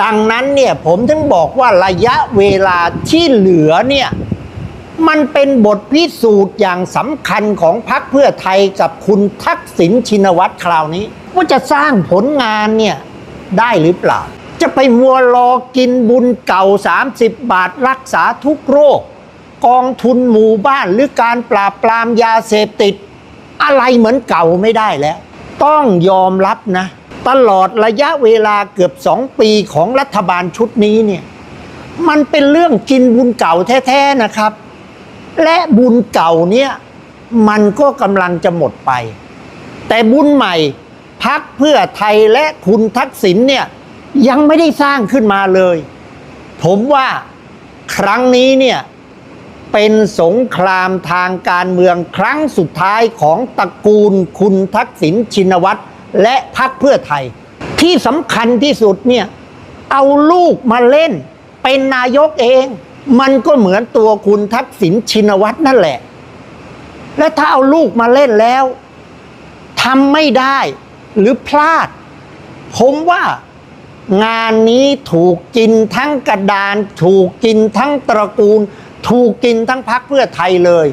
ดังนั้นเนี่ยผมถึงบอกว่าระยะเวลาที่เหลือเนี่ยมันเป็นบทพิสูจน์อย่างสำคัญของพรรคเพื่อไทยกับคุณทักษิณชินวัตรคราวนี้ ว่าจะสร้างผลงานเนี่ยได้หรือเปล่า จะไปมัวรอกินบุญเก่า 30 บาทรักษาทุกโรค กองทุนหมู่บ้านหรือการปราบปรามยาเสพติด อะไรเหมือนเก่าไม่ได้แล้ว ต้องยอมรับนะ ตลอดระยะเวลาเกือบสองปีของรัฐบาลชุดนี้เนี่ยมันเป็นเรื่องกินบุญเก่าแท้ๆนะครับ และบุญเก่าเนี่ยมันก็กำลังจะหมดไป แต่บุญใหม่พักเพื่อไทยและคุณทักษิณเนี่ยยังไม่ได้สร้างขึ้นมาเลย ผมว่าครั้งนี้เนี่ยเป็นสงครามทางการเมืองครั้งสุดท้ายของตระกูลคุณทักษิณชินวัตร และพรรคเพื่อไทย ที่สำคัญที่สุดเนี่ยเอาลูกมาเล่น เป็นนายกเอง มันก็เหมือนตัวคุณทักษิณชินวัตรนั่นแหละ และถ้าเอาลูกมาเล่นแล้วทำไม่ได้หรือพลาด ผมว่างานนี้ถูกกินทั้งกระดาน ถูกกินทั้งตระกูล ถูกกินทั้งพักเพื่อไทยเลย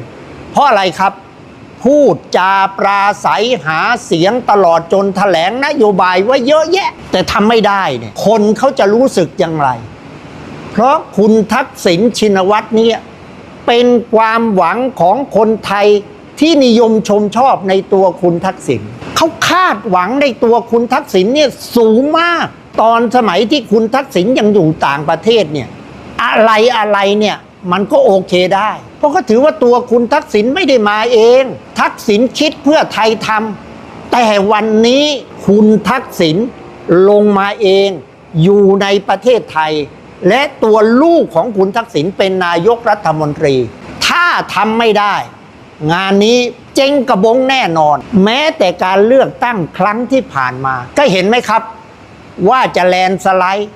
เพราะอะไรครับ พูดจาปราศัยหาเสียงตลอดจนแถลงนโยบายไว่าเยอะแยะ แต่ทำไม่ได้เนี่ยคนเขาจะรู้สึกอย่างไร เพราะคุณทักษิณชินวัตรเนี่ยเป็นความหวังของคนไทยที่นิยมชมชอบในตัวคุณทักษิณเขาคาดหวังในตัวคุณทักษิณเนี่ยสูงมาก ตอนสมัยที่คุณทักษิณยังอยู่ต่างประเทศเนี่ยอะไรอะไรเนี่ย มันก็โอเคได้ เพราะก็ถือว่าตัวคุณทักษิณไม่ได้มาเอง ทักษิณคิดเพื่อไทยทำแต่วันนี้คุณทักษิณลงมาเอง อยู่ในประเทศไทย และตัวลูกของคุณทักษิณเป็นนายกรัฐมนตรี ถ้าทำไม่ได้ งานนี้เจ๊งกระบงแน่นอน แม้แต่การเลือกตั้งครั้งที่ผ่านมา ก็เห็นไหมครับ ว่าจะแลนสไลด์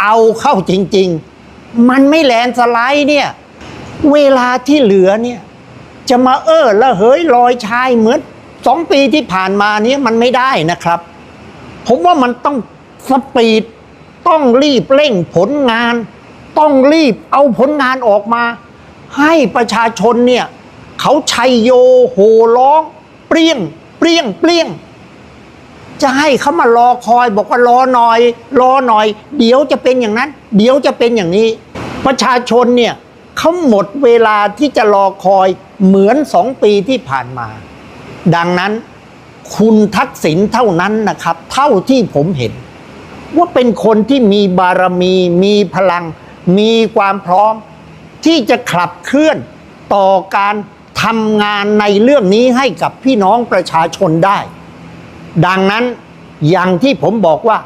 เอาเข้าจริง ๆ มันไม่แลนสไลด์เนี่ย เวลาที่เหลือเนี่ย จะมาเออละเหยลอยชายเหมือนสองปีที่ผ่านมาเนี้มันไม่ได้นะครับ ผมว่ามันต้องสปีดต้องรีบเร่งผลงาน ต้องรีบเอาผลงานออกมา ให้ประชาชนเนี่ย เขาชัยโยโห่ร้อง เปรี้ยง เปรี้ยง เปรี้ยง จะให้เขามารอคอยบอกว่ารอหน่อย รอหน่อย เดี๋ยวจะเป็นอย่างนั้น เดี๋ยวจะเป็นอย่างนี้ ประชาชนเนี่ยเขาหมดเวลาที่จะรอคอยเหมือนสองปีที่ผ่านมา ดังนั้นคุณทักษิณเท่านั้นนะครับ เท่าที่ผมเห็น ว่าเป็นคนที่มีบารมี มีพลัง มีความพร้อม ที่จะขับเคลื่อนต่อการทำงานในเรื่องนี้ให้กับพี่น้องประชาชนได้ ดังนั้นอย่างที่ผมบอกว่า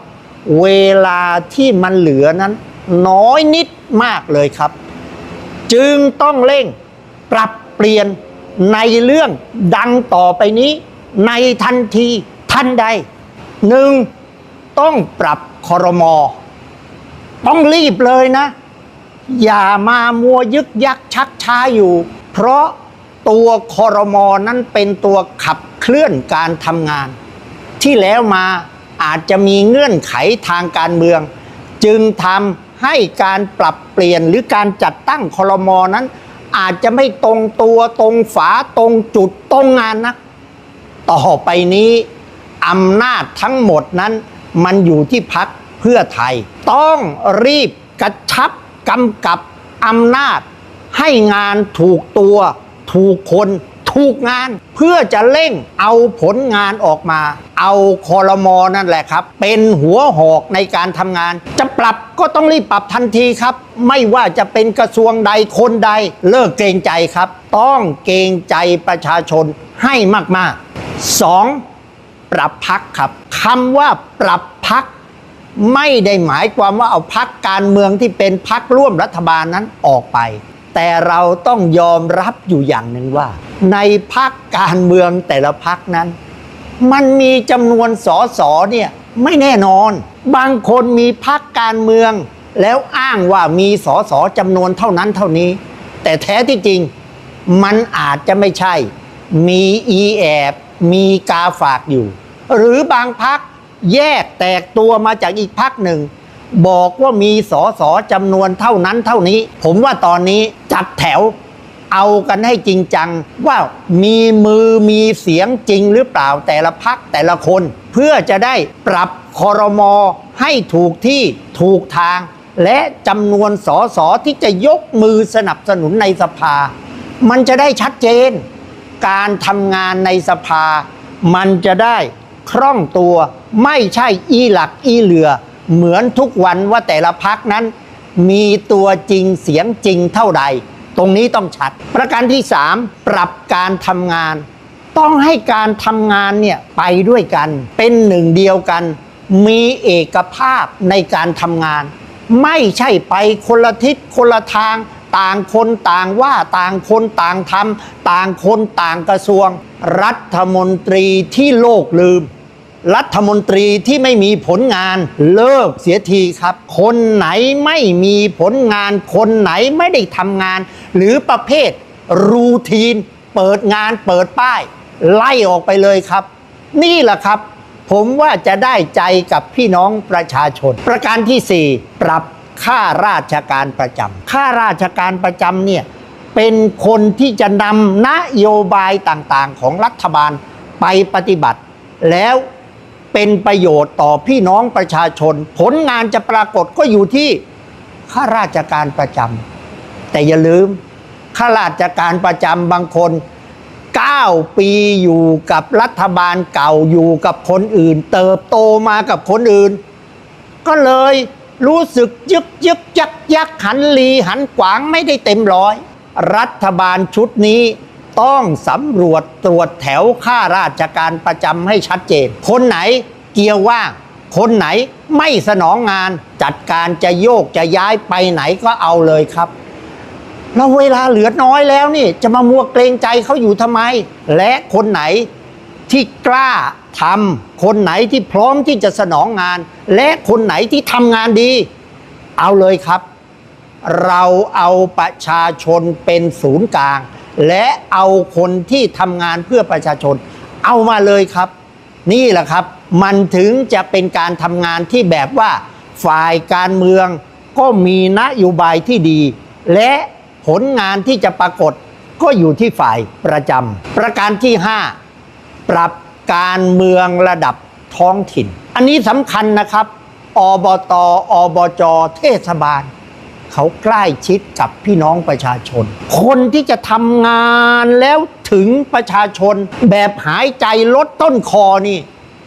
เวลาที่มันเหลือนั้น น้อยนิดมากเลยครับ จึงต้องเร่งปรับเปลี่ยนในเรื่องดังต่อไปนี้ ในทันทีทันใดหนึ่งต้องปรับคอรมอ ต้องรีบเลยนะ อย่ามามัวยึกยักชักช้าอยู่ เพราะตัวคอรมอนั้นเป็นตัวขับเคลื่อนการทำงาน ที่แล้วมาอาจจะมีเงื่อนไขทางการเมือง จึงทำให้การปรับเปลี่ยนหรือการจัดตั้งคอรมอนั้น อาจจะไม่ตรงตัวตรงฝาตรงจุดตรงงานนะต่อไปนี้อำนาจทั้งหมดนั้น มันอยู่ที่พักเพื่อไทย ต้องรีบกระชับกำกับอำนาจ ให้งานถูกตัวถูกคน ถูกงานเพื่อจะเร่งเอาผลงานออกมา เอาคอรมอนั่นแหละครับ เป็นหัวหอกในการทำงาน จะปรับก็ต้องรีบปรับทันทีครับ ไม่ว่าจะเป็นกระทรวงใดคนใดเลิกเกรงใจครับ ต้องเกรงใจประชาชนให้มากๆสองปรับพักครับคำว่าปรับพักไม่ได้หมายความว่าเอาพักการเมืองที่เป็นพักร่วมรัฐบาลนั้นออกไป แต่เราต้องยอมรับอยู่อย่างหนึ่งว่า ในพักการเมืองแต่ละพักนั้น มันมีจำนวนสอสอเนี่ยไม่แน่นอน บางคนมีพักการเมือง แล้วอ้างว่ามีสอสอจำนวนเท่านั้นเท่านี้ แต่แท้ที่จริงมันอาจจะไม่ใช่ มีอีแอบมีกาฝากอยู่ หรือบางพักแยกแตกตัวมาจากอีกพักหนึ่ง บอกว่ามีสอสอจำนวนเท่านั้นเท่านี้ ผมว่าตอนนี้จัดแถว เอากันให้จริงจัง ว่ามีมือมีเสียงจริงหรือเปล่าแต่ละพักแต่ละคน เพื่อจะได้ปรับคอรมอให้ถูกที่ถูกทาง และจำนวนสอสอที่จะยกมือสนับสนุนในสภา มันจะได้ชัดเจน การทำงานในสภา มันจะได้คล่องตัวไม่ใช่อีหลักอีเหลือ เหมือนทุกวันว่าแต่ละพักนั้น มีตัวจริงเสียงจริงเท่าใด ตรงนี้ต้องชัด ประการที่ 3 ปรับการทำงาน ต้องให้การทำงานเนี่ยไปด้วยกัน เป็นหนึ่งเดียวกัน มีเอกภาพในการทำงาน ไม่ใช่ไปคนละทิศคนละทาง ต่างคนต่างว่าต่างคนต่างทำต่างคนต่างกระทรวง รัฐมนตรีที่โลกลืม รัฐมนตรีที่ไม่มีผลงานเลิกเสียทีครับ คนไหนไม่มีผลงาน คนไหนไม่ได้ทำงาน หรือประเภทรูทีน เปิดงานเปิดป้าย ไล่ออกไปเลยครับ นี่แหละครับ ผมว่าจะได้ใจกับพี่น้องประชาชน ประการที่ 4 ปรับค่าราชการประจำค่าราชการประจำเนี่ยเป็นคนที่จะนำนโยบายต่างๆ ของรัฐบาลไปปฏิบัติ แล้ว เป็นประโยชน์ต่อพี่น้องประชาชน ผลงานจะปรากฏก็อยู่ที่ข้าราชการประจำแต่อย่าลืมข้าราชการประจำบางคน 9 ปีอยู่กับรัฐบาลเก่าอยู่กับคนอื่น เติบโตมากับคนอื่น ก็เลยรู้สึกยึกยึกยักยักหันลีหันขวางไม่ได้เต็มร้อย รัฐบาลชุดนี้ ต้องสำรวจตรวจแถวข้าราชการประจำให้ชัดเจน คนไหนเกียร์ว่าง คนไหนไม่สนองงาน จัดการจะโยกจะย้ายไปไหนก็เอาเลยครับเราเวลาเหลือน้อยแล้วนี่ จะมามัวเกรงใจเขาอยู่ทำไม และคนไหนที่กล้าทำคนไหนที่พร้อมที่จะสนองงาน และคนไหนที่ทำงานดี เอาเลยครับ เราเอาประชาชนเป็นศูนย์กลาง และเอาคนที่ทำงานเพื่อประชาชน เอามาเลยครับ นี่แหละครับ มันถึงจะเป็นการทำงานที่แบบว่า ฝ่ายการเมืองก็มีนโยบายที่ดี และผลงานที่จะปรากฏก็อยู่ที่ฝ่ายประจำประการที่ 5 ปรับการเมืองระดับท้องถิ่น อันนี้สำคัญนะครับ อบต อบจ เทศบาล เขาใกล้ชิดกับพี่น้องประชาชน คนที่จะทำงานแล้วถึงประชาชน แบบหายใจลดต้นคอนี่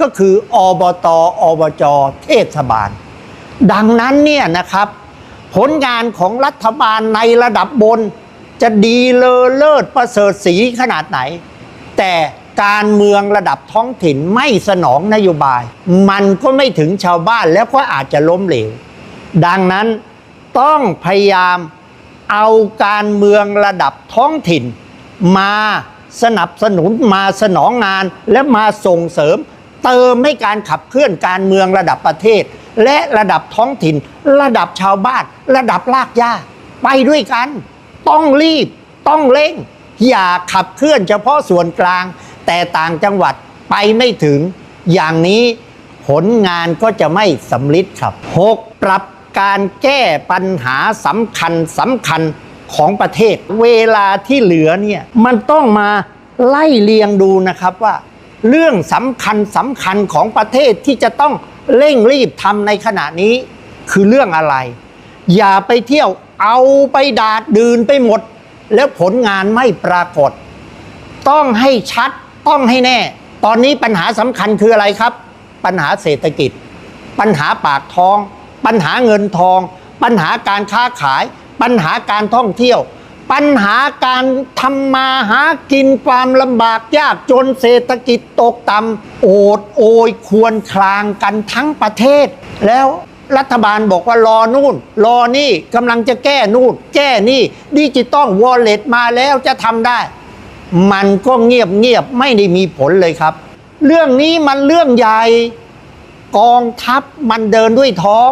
ก็คืออบตอบจเทศบาล ดังนั้นเนี่ยนะครับ ผลงานของรัฐบาลในระดับบน จะดีเลอเลิศประเสริฐสีขนาดไหน แต่การเมืองระดับท้องถิ่นไม่สนองนโยบาย มันก็ไม่ถึงชาวบ้านแล้วก็อาจจะล้มเหลว ดังนั้น ต้องพยายามเอาการเมืองระดับท้องถิ่น มาสนับสนุนมาสนองงานและมาส่งเสริม เติมให้การขับเคลื่อนการเมืองระดับประเทศ และระดับท้องถิ่น ระดับชาวบ้านระดับลากย่าไปด้วยกัน ต้องรีบต้องเร่ง อย่าขับเคลื่อนเฉพาะส่วนกลาง แต่ต่างจังหวัดไปไม่ถึง อย่างนี้ผลงานก็จะไม่สำลิดครับ 6. ปรับ การแก้ปัญหาสำคัญสำคัญของประเทศ เวลาที่เหลือเนี่ยมันต้องมาไล่เลียงดูนะครับว่า เรื่องสำคัญสำคัญของประเทศที่จะต้องเร่งรีบทำในขณะนี้ คือเรื่องอะไร อย่าไปเที่ยวเอาไปดาดดืนไปหมด แล้วผลงานไม่ปรากฏ ต้องให้ชัดต้องให้แน่ ตอนนี้ปัญหาสำคัญคืออะไรครับ ปัญหาเศรษฐกิจ ปัญหาปากท้อง ปัญหาเงินทอง ปัญหาการค้าขาย ปัญหาการท่องเที่ยว ปัญหาการทำมาหากินความลำบากยากจนเศรษฐกิจตกต่ำโอดโอยควรคลางกันทั้งประเทศ แล้วรัฐบาลบอกว่ารอนู่น รอนี่กำลังจะแก้นู่น แก้นี่ดิจิตอลวอลเล็ตมาแล้วจะทำได้ มันก็เงียบเงียบไม่ได้มีผลเลยครับ เรื่องนี้มันเรื่องใหญ่ กองทัพมันเดินด้วยท้อง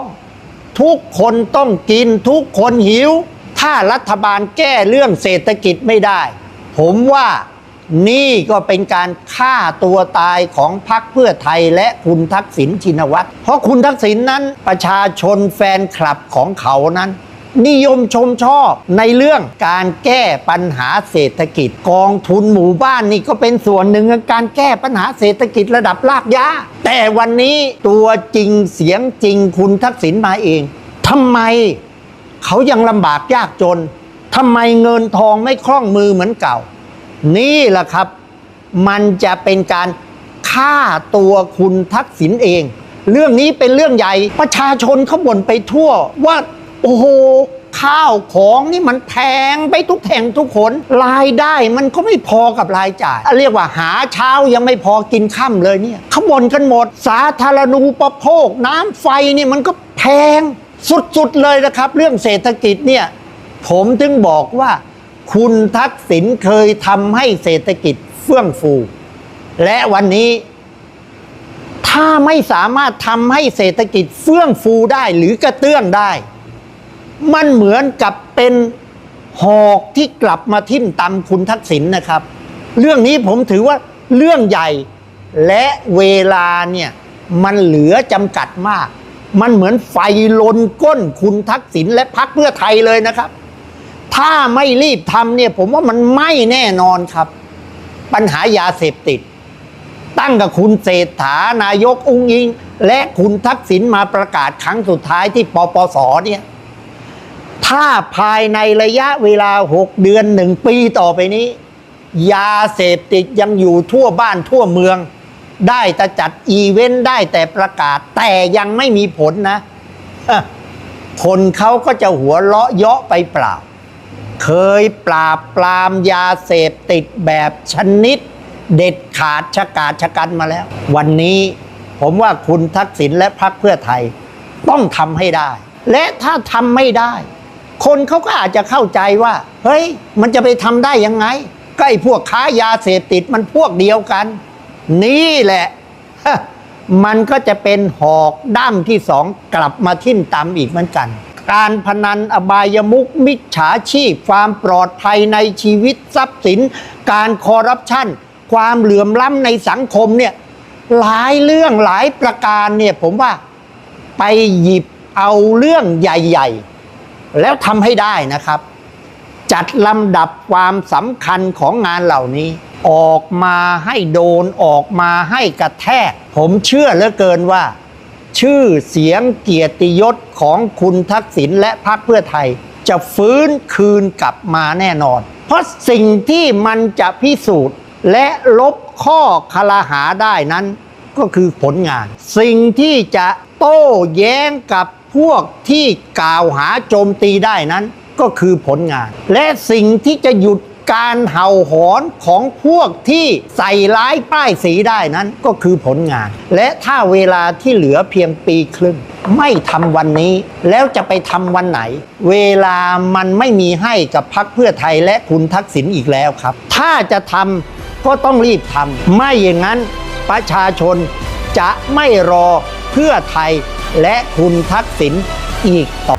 ทุกคนต้องกินทุกคนหิว ถ้ารัฐบาลแก้เรื่องเศรษฐกิจไม่ได้ ผมว่านี่ก็เป็นการฆ่าตัวตายของพรรคเพื่อไทยและคุณทักษิณชินวัตรเพราะคุณทักษิณนั้นประชาชนแฟนคลับของเขานั้น นิยมชมชอบในเรื่องการแก้ปัญหาเศรษฐกิจ กองทุนหมู่บ้านนี่ก็เป็นส่วนหนึ่งในการแก้ปัญหาเศรษฐกิจระดับรากหญ้าแต่วันนี้ตัวจริงเสียงจริงคุณทักษิณมาเองทำไมเขายังลำบากยากจนทำไมเงินทองไม่คล่องมือเหมือนเก่า นี่แหละครับ มันจะเป็นการฆ่าตัวคุณทักษิณเอง เรื่องนี้เป็นเรื่องใหญ่ประชาชนเขาบ่นไปทั่วว่า โอ้โหข้าวของนี่มันแพงไปทุกแห่งทุกคนรายได้มันก็ไม่พอกับรายจ่าย เรียกว่าหาเช้ายังไม่พอกินค่ำเลยเนี่ยขบ่นกันหมด สาธารณูปโภค น้ำไฟนี่มันก็แพงสุดๆเลยนะครับ เรื่องเศรษฐกิจเนี่ยผมถึงบอกว่า คุณทักษิณเคยทำให้เศรษฐกิจเฟื่องฟู และวันนี้ ถ้าไม่สามารถทำให้เศรษฐกิจเฟื่องฟูได้หรือกระเตื้องได้ มันเหมือนกับเป็นหอกที่กลับมาทิ่มตำคุณทักษิณนะครับ เรื่องนี้ผมถือว่าเรื่องใหญ่และเวลาเนี่ยมันเหลือจำกัดมาก มันเหมือนไฟลนก้นคุณทักษิณและพรรคเพื่อไทยเลยนะครับ ถ้าไม่รีบทำเนี่ยผมว่ามันไม่แน่นอนครับ ปัญหายาเสพติด ตั้งกับคุณเศรษฐานายกอุ้งอิง และคุณทักษิณมาประกาศครั้งสุดท้ายที่ปปสเนี่ย ถ้าภายในระยะเวลา 6 เดือนหนึ่งปีต่อไปนี้ ยาเสพติดยังอยู่ทั่วบ้านทั่วเมือง ได้แต่จัดอีเวนต์ได้แต่ประกาศ แต่ยังไม่มีผลนะคนเขาก็จะหัวเราะเยาะไปเปล่า เคยปราบปรามยาเสพติดแบบชนิด เด็ดขาดชะกาดชะกันมาแล้ว วันนี้ผมว่าคุณทักษิณและพรรคเพื่อไทย ต้องทำให้ได้ และถ้าทำไม่ได้ คนเขาก็อาจจะเข้าใจว่า เฮ้ย มันจะไปทำได้ยังไง ก็ไอ้พวกค้ายาเสพติดมันพวกเดียวกัน นี่แหละ มันก็จะเป็นหอกด้ามที่สองกลับมาทิ่มตำอีกเหมือนกัน การพนันอบายมุกมิจฉาชีพ ความปลอดภัยในชีวิตทรัพย์สิน การคอร์รัปชันความเหลื่อมล้ำในสังคมเนี่ยหลายเรื่องหลายประการเนี่ยผมว่าไปหยิบเอาเรื่องใหญ่ ๆ แล้วทำให้ได้นะครับ จัดลำดับความสำคัญของงานเหล่านี้ ออกมาให้โดนออกมาให้กระแทก ผมเชื่อเหลือเกินว่า ชื่อเสียงเกียรติยศของคุณทักษิณและพรรคเพื่อไทย จะฟื้นคืนกลับมาแน่นอน เพราะสิ่งที่มันจะพิสูจน์และลบข้อคลาหาได้นั้นก็คือผลงาน สิ่งที่จะโต้แย้งกับ พวกที่กล่าวหาโจมตีได้นั้นก็คือผลงาน และสิ่งที่จะหยุดการเห่าหอนของพวกที่ใส่ร้ายป้ายสีได้นั้นก็คือผลงาน และถ้าเวลาที่เหลือเพียงปีครึ่ง ไม่ทำวันนี้แล้วจะไปทำวันไหน เวลามันไม่มีให้กับพักเพื่อไทยและคุณทักษิณอีกแล้วครับ ถ้าจะทำก็ต้องรีบทำไม่อย่างนั้นประชาชนจะไม่รอเพื่อไทย และคุณทักษิณอีกต่อ